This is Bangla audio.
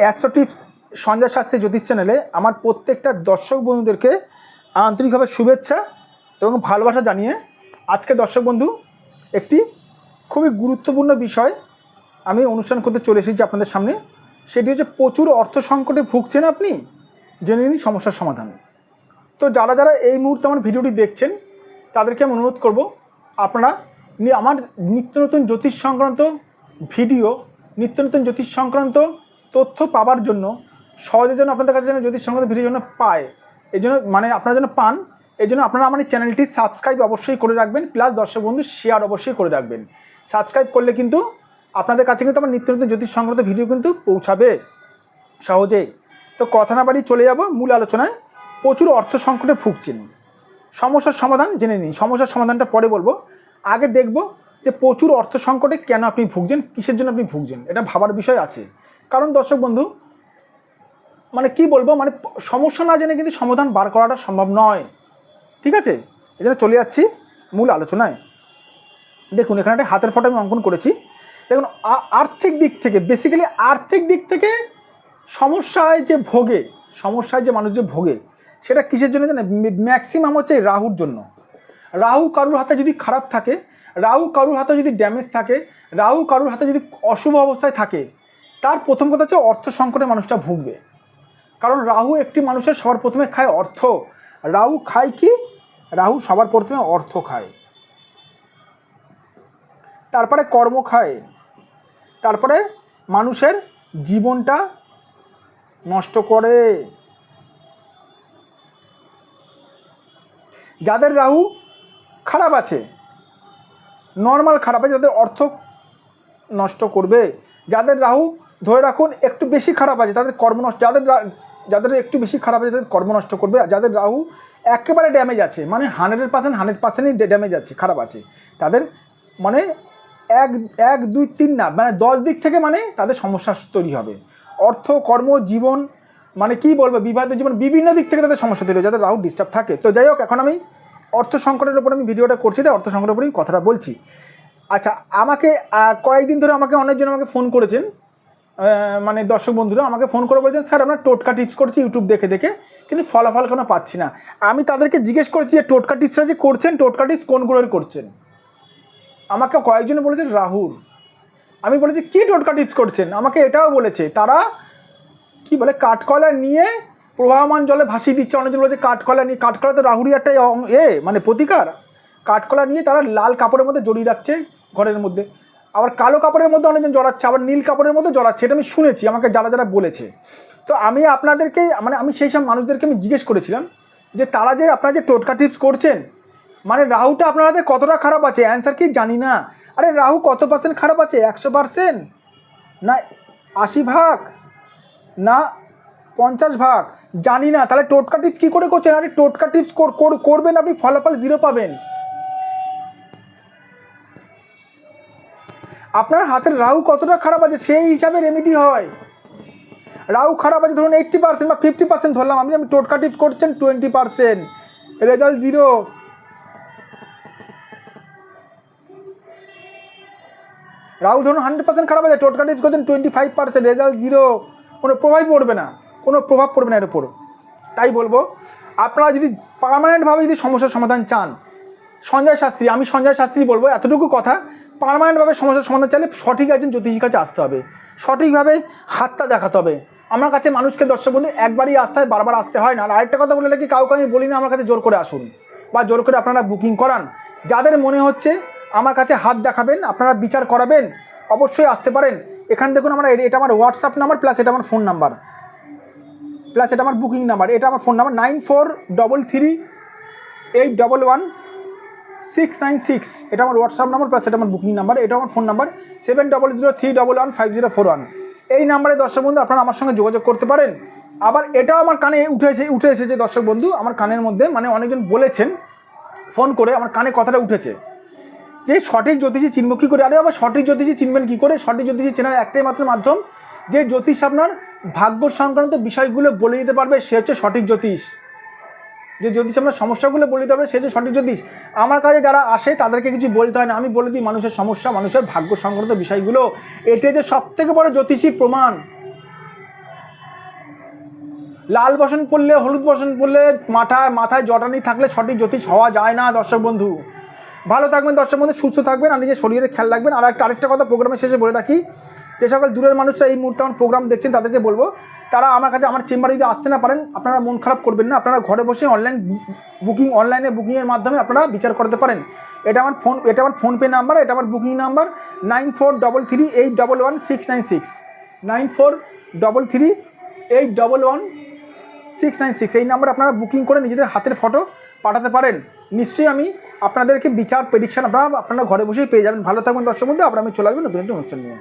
অ্যাস্ট্রো সঞ্জয় শাস্ত্রী জ্যোতিষ চ্যানেলে আমার প্রত্যেকটা দর্শক বন্ধুদেরকে আন্তরিকভাবে শুভেচ্ছা এবং ভালোবাসা জানিয়ে আজকে দর্শক বন্ধু একটি খুবই গুরুত্বপূর্ণ বিষয় আমি অনুষ্ঠান করতে চলে এসেছি আপনাদের সামনে। সেটি হচ্ছে প্রচুর অর্থ সংকটে ভুগছেন আপনি, জেনে নিন সমস্যার সমাধান। তো যারা যারা এই মুহূর্তে আমার ভিডিওটি দেখছেন, তাদেরকে আমি অনুরোধ করব, আপনারা আমার নিত্য নতুন জ্যোতিষ সংক্রান্ত ভিডিও, নিত্য নতুন জ্যোতিষ সংক্রান্ত তথ্য পাওয়ার জন্য সহজে যেন আপনাদের কাছে যেন জ্যোতিষ সংক্রান্ত ভিডিও যেন পায়। এই জন্য মানে আপনারা যেন পান, এই জন্য আপনারা আমার চ্যানেলটি সাবস্ক্রাইব অবশ্যই করে রাখবেন প্লাস দর্শক বন্ধু শেয়ার অবশ্যই করে রাখবেন। সাবস্ক্রাইব করলে কিন্তু আপনাদের কাছে কিন্তু আমার নিত্য নতুন জ্যোতিষ সংক্রান্ত ভিডিও কিন্তু পৌঁছাবে সহজেই। তো কথা না বাড়ি চলে যাব, মূল আলোচনায় প্রচুর অর্থ সংকটে ভুগছেন। সমস্যার সমাধান জেনে নিন। সমস্যার সমাধানটা পরে বলব। আগে দেখব যে প্রচুর অর্থ সংকটে কেন আপনি ভুগছেন, কিসের জন্য আপনি ভুগছেন, এটা ভাবার বিষয় আছে। কারণ দর্শক বন্ধু মানে কি বলব মানে সমস্যা না জেনে কিন্তু সমাধান বার করাটা সম্ভব নয়। ঠিক আছে? এই জন্য চলে যাচ্ছি মূল আলোচনায়। দেখুন, এখানে একটা হাতের ফটো আমি অঙ্কন করেছি। দেখুন আর্থিক দিক থেকে বেসিক্যালি আর্থিক দিক থেকে সমস্যায় যে ভোগে, সমস্যায় যে মানুষ যে ভোগে, সেটা কিসের জন্য জানে ম্যাক্সিমাম হচ্ছে রাহুর জন্য। রাহু কারুর হাতে যদি খারাপ থাকে, রাহু কারুর হাতে যদি ড্যামেজ থাকে, রাহু কারুর হাতে যদি অশুভ অবস্থায় থাকে তার প্রথম কথা হচ্ছে অর্থ সংকটে মানুষটা ভুগবে। কারণ রাহু একটি মানুষের সবার প্রথমে খায় অর্থ। রাহু খায় কি? রাহু সবার প্রথমে অর্থ খায়। তারপরে কর্ম খায়। তারপরে মানুষের জীবনটা নষ্ট করে। যাদের রাহু খারাপ আছে নর্মাল খারাপ আছে, যাদের অর্থ নষ্ট করবে, যাদের রাহু ধরে রাখুন, একটু বেশি খারাপ আছে, তাদের কর্ম নষ্ট যাদের যাদের একটু বেশি খারাপ আছে, তাদের কর্ম নষ্ট করবে, আর যাদের রাহু একেবারে ড্যামেজ আছে মানে হান্ড্রেড পার্সেন্ট হান্ড্রেড পার্সেন্টই ড্যামেজ আছে, খারাপ আছে, তাদের মানে এক এক, দুই, তিন না মানে দশ দিক থেকে মানে তাদের সমস্যা তৈরি হবে। অর্থ, কর্ম, জীবন মানে কি বলব, বিবাহিত জীবন, বিভিন্ন দিক থেকে তাদের সমস্যা তৈরি হবে, যাদের রাহু ডিস্টার্ব থাকে। তো যাই হোক, এখন আমি অর্থ সংকটের উপর আমি ভিডিওটা করছি, তাই অর্থ সংকটের উপরেই কথাটা বলছি। আচ্ছা আমাকে কয়েকদিন ধরে আমাকে অনেকজন আমাকে ফোন করেছেন মানে দর্শক বন্ধুরা, আমাকে ফোন করে বলেছেন, স্যার, আমরা টোটকা টিপস করছি ইউটিউব দেখে দেখে, কিন্তু ফলাফল কোনো পাচ্ছি না। আমি তাদেরকে জিজ্ঞেস করেছি যে, টোটকা টিপসটা যে করছেন, টোটকা টিপস কোনগুলোর করছেন? আমাকে কয়েকজন বলেছে, রাহুল। আমি বলেছি, কী টোটকা টিপস করছেন? আমাকে এটাও বলেছে, তারা কি বলে কাঠকয়লা নিয়ে প্রবাহমান জলে ভাসিয়ে দিচ্ছে। অনেকজন বলেছে কাঠকয়লা নিয়ে কাঠকয়লা তো রাহুরি একটা এ মানে প্রতিকার। কাঠকলা নিয়ে তারা লাল কাপড়ের মধ্যে জড়িয়ে রাখছে ঘরের মধ্যে। আবার কালো কাপড়ের মধ্যে অনেকজন জড়াচ্ছে, আবার নীল কাপড়ের মধ্যে জড়াচ্ছে, এটা আমি শুনেছি, আমাকে যারা যারা বলেছে। তো আমি আপনাদেরকে মানে আমি সেই সব মানুষদেরকে আমি জিজ্ঞেস করেছিলাম যে তারা যে আপনারা যে টোটকা টিপস করছেন মানে রাহুটা আপনাদের কতটা খারাপ আছে? অ্যান্সার কি জানি না। আরে রাহু কত পার্সেন্ট খারাপ আছে? একশো পার্সেন্ট না আশি ভাগ? না পঞ্চাশ ভাগ? জানি না। তাহলে টোটকা টিপস কী করে করছেন? আরে টোটকা টিপস করবেন, আপনি ফলাফল জিরো পাবেন। আপনার হাতের রাহু কতটা খারাপ আছে সেই হিসাবে রেমেডি হয়। রাহু খারাপ আছে, ধরুন এইট্টি পার্সেন্ট বা ফিফটি পার্সেন্ট ধরলাম, আপনি আপনি টোটকা করছেন twenty percent result zero Rahu ধরুন হান্ড্রেড পার্সেন্ট খারাপ আছে, টোটকা টিপস করছেন twenty five percent result zero কোনো প্রভাব পড়বে না, কোনো প্রভাব পড়বে না এর উপর। তাই বলব, আপনারা যদি পার্মানেন্টভাবে যদি সমস্যার সমাধান চান, সঞ্জয় শাস্ত্রী, আমি সঞ্জয় শাস্ত্রী বলব, এতটুকু কথা পার্মানেন্টভাবে সমস্যার সমাধান চাইলে সঠিক একজন জ্যোতিষীর কাছে আসতে হবে। সঠিকভাবে হাতটা দেখাতে হবে। আমার কাছে মানুষকে, দর্শক বন্ধু, একবারই আসতে হয় বারবার আসতে হয় না। আর আরেকটা কথা বলে কি কাউকে আমি বলি না আমার কাছে জোর করে আসুন বা জোর করে আপনারা বুকিং করান। যাদের মনে হচ্ছে আমার কাছে হাত দেখাবেন, আপনারা বিচার করাবেন, অবশ্যই আসতে পারেন। এখান দেখুন আমার এটা আমার হোয়াটসঅ্যাপ নাম্বার প্লাস এটা আমার ফোন নাম্বার প্লাস এটা আমার বুকিং নাম্বার এটা আমার phone number nine four double three eight double one six nine six এটা আমার হোয়াটসঅ্যাপ নাম্বার প্লাস এটা আমার বুকিং নাম্বার এটা আমার phone number seven double zero three double one five zero four one এই নাম্বারে দর্শক বন্ধু, আপনারা আমার সঙ্গে যোগাযোগ করতে পারেন। আবার এটাও আমার কানে উঠে এসে উঠে এসেছে দর্শক বন্ধু, আমার কানের মধ্যে মানে অনেকজন বলেছেন ফোন করে আমার কানে কথাটা উঠেছে। যে সঠিক জ্যোতিষী চিনব কী করে? আরে আবার সঠিক জ্যোতিষী চিনবেন কী করে? সঠিক জ্যোতিষী চেনার একটাই মাত্র মাধ্যম, যে জ্যোতিষ আপনার ভাগ্য সংক্রান্ত বিষয়গুলো বলে দিতে পারবে, সে হচ্ছে সঠিক জ্যোতিষ। যে জ্যোতিষ আমরা সমস্যাগুলো বলে দিতে পারবে সে যে সঠিক জ্যোতিষ আমার কাছে যারা আসে, তাদেরকে কিছু বলতে হয় না। আমি বলে দিই, মানুষের সমস্যা, মানুষের ভাগ্য সংক্রান্ত বিষয়গুলো। এটি যে সব থেকে বড় জ্যোতিষী প্রমাণ। লাল বসন পড়লে হলুদ বসন পড়লে মাথায় মাথায় জটানি থাকলে সঠিক জ্যোতিষ হওয়া যায় না, দর্শক বন্ধু। ভালো থাকবেন, দর্শক বন্ধু, সুস্থ থাকবেন, আর নিজের শরীরের খেয়াল রাখবেন। আর একটা আরেকটা কথা প্রোগ্রামের শেষে বলে রাখি, যে সকল দূরের মানুষরা এই মুহূর্তে আমার প্রোগ্রাম দেখছেন, তাদেরকে বলব তারা আমার কাছে আমার চেম্বারে যদি আসতে না পারেন, আপনারা মন খারাপ করবেন না। আপনারা ঘরে বসে অনলাইন বুকিং অনলাইনে বুকিংয়ের মাধ্যমে আপনারা বিচার করতে পারেন। এটা আমার ফোন এটা আমার ফোনপে নাম্বার এটা আমার booking number nine four double three eight double one six nine six nine four double three eight double one six nine six এই নাম্বার আপনারা বুকিং করে নিজেদের হাতের ফটো পাঠাতে পারেন। নিশ্চয়ই আমি আপনাদেরকে বিচার প্রেডিকশন আপনারা আপনারা ঘরে বসেই পেয়ে যাবেন। ভালো থাকবেন দর্শক মধ্যে আবার আমি চলে আসবেন নতুন একটা অনুষ্ঠান নিয়ে।